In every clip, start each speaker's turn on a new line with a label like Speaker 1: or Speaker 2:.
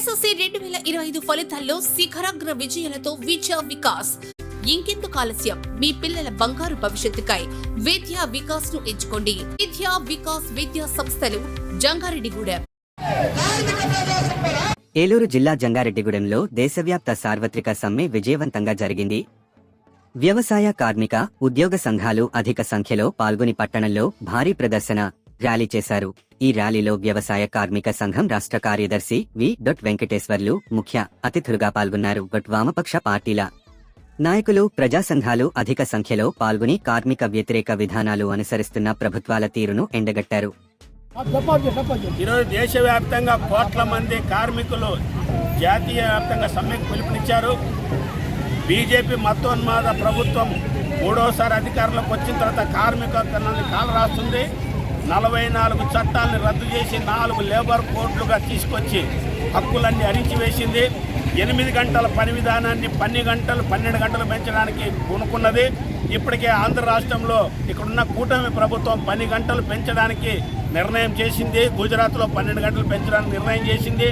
Speaker 1: SSC రెండు వేల ఇరవై ఐదు ఫలితాల్లో శిఖరాగ్ర విజయాలతో విద్యా వికాస్. ఇంకెందుకు ఆలస్యం? మీ పిల్లల బంగారు భవిష్యత్తుకై విద్యా వికాస్ను ఎంచుకోండి. విద్యా వికాస్ విద్యా సంస్థలు జంగారెడ్డిగూడెం.
Speaker 2: ఏలూరు జిల్లా జంగారెడ్డిగూడెంలో దేశవ్యాప్త సార్వత్రిక సమ్మె విజయవంతంగా జరిగింది. వ్యవసాయ కార్మిక ఉద్యోగ సంఘాలు అధిక సంఖ్యలో పాల్గొని పట్టణంలో భారీ ప్రదర్శన ర్యాలీ చేశారు. ఈ ర్యాలీలో వ్యవసాయ కార్మిక సంఘం రాష్ట్ర కార్యదర్శి వి. డొట్ వెంకటేశ్వర్లు ముఖ్య అతిథులుగా పాల్గొన్నారు. డొట్ వామపక్ష పార్టీల నాయకులు ప్రజా సంఘాలు అధిక సంఖ్యలో పాల్గొని కార్మిక వ్యతిరేక విధానాలు అనుసరిస్తున్న ప్రభుత్వాల తీరును ఎండగట్టారు.
Speaker 3: ఈరోజు దేశవ్యాప్తంగా కోట్ల మంది కార్మికులు జాతీయ వ్యాప్తంగా సమ్మెకు పిలుపునిచ్చారు. బీజేపీ మతోన్మాద ప్రభుత్వం మూడోసారి అధికారంలోకి వచ్చిన తర్వాత కార్మిక హక్కులను కాలు రాస్తుంది నలభై నాలుగు చట్టాలను రద్దు చేసి నాలుగు లేబర్ కోడ్లుగా తీసుకొచ్చి హక్కులన్నీ అరిచివేసింది ఎనిమిది గంటల పని విధానాన్ని పన్ని గంటలు పన్నెండు గంటలు పెంచడానికి కొనుక్కున్నది ఇప్పటికే ఆంధ్ర రాష్ట్రంలో ఇక్కడున్న కూటమి ప్రభుత్వం పని గంటలు పెంచడానికి నిర్ణయం చేసింది. గుజరాత్లో పన్నెండు గంటలు పెంచడానికి నిర్ణయం చేసింది.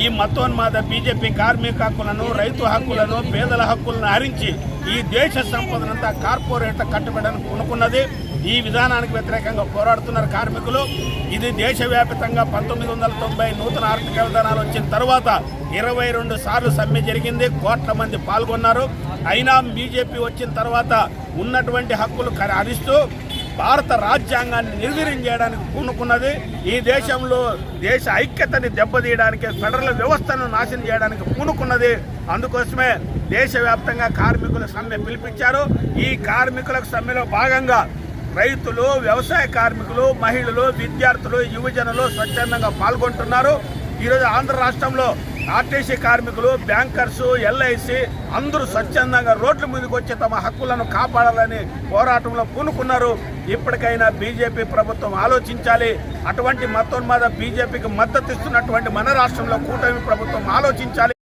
Speaker 3: ఈ మతోన్మాద బీజేపీ కార్మిక హక్కులను రైతు హక్కులను పేదల హక్కులను హరించి ఈ దేశ సంపదనంతా కార్పొరేట్ కట్టుబడని కొనుక్కున్నది ఈ విధానానికి వ్యతిరేకంగా పోరాడుతున్నారు కార్మికులు. ఇది దేశవ్యాప్తంగా పంతొమ్మిది వందల తొంభై నూతన ఆర్థిక విధానాలు వచ్చిన తర్వాత ఇరవై రెండు సార్లు సమ్మె జరిగింది. కోట్ల మంది పాల్గొన్నారు. అయినా బీజేపీ వచ్చిన తర్వాత ఉన్నటువంటి హక్కులు కర- హరిస్తూ భారత రాజ్యాంగాన్ని నిర్వీర్యం చేయడానికి పూనుకున్నది. ఈ దేశంలో దేశ ఐక్యతని దెబ్బతీయడానికి ఫెడరల్ వ్యవస్థను నాశనం చేయడానికి పూనుకున్నది. అందుకోసమే దేశవ్యాప్తంగా కార్మికుల సమ్మె పిలిపించారు. ఈ కార్మికులకు సమ్మెలో భాగంగా రైతులు వ్యవసాయ కార్మికులు మహిళలు విద్యార్థులు యువజనులు స్వచ్ఛందంగా పాల్గొంటున్నారు. ఈరోజు ఆంధ్ర రాష్ట్రంలో ఆర్టీసీ కార్మికులు బ్యాంకర్స్ ఎల్ఐసి అందరూ స్వచ్ఛందంగా రోడ్ల మీదకి వచ్చి తమ హక్కులను కాపాడాలని పోరాటంలో పూనుకున్నారు. ఇప్పటికైనా బీజేపీ ప్రభుత్వం ఆలోచించాలి. అటువంటి మతోన్మాద బీజేపీకి మద్దతు ఇస్తున్నటువంటి మన రాష్ట్రంలో కూటమి ప్రభుత్వం ఆలోచించాలి.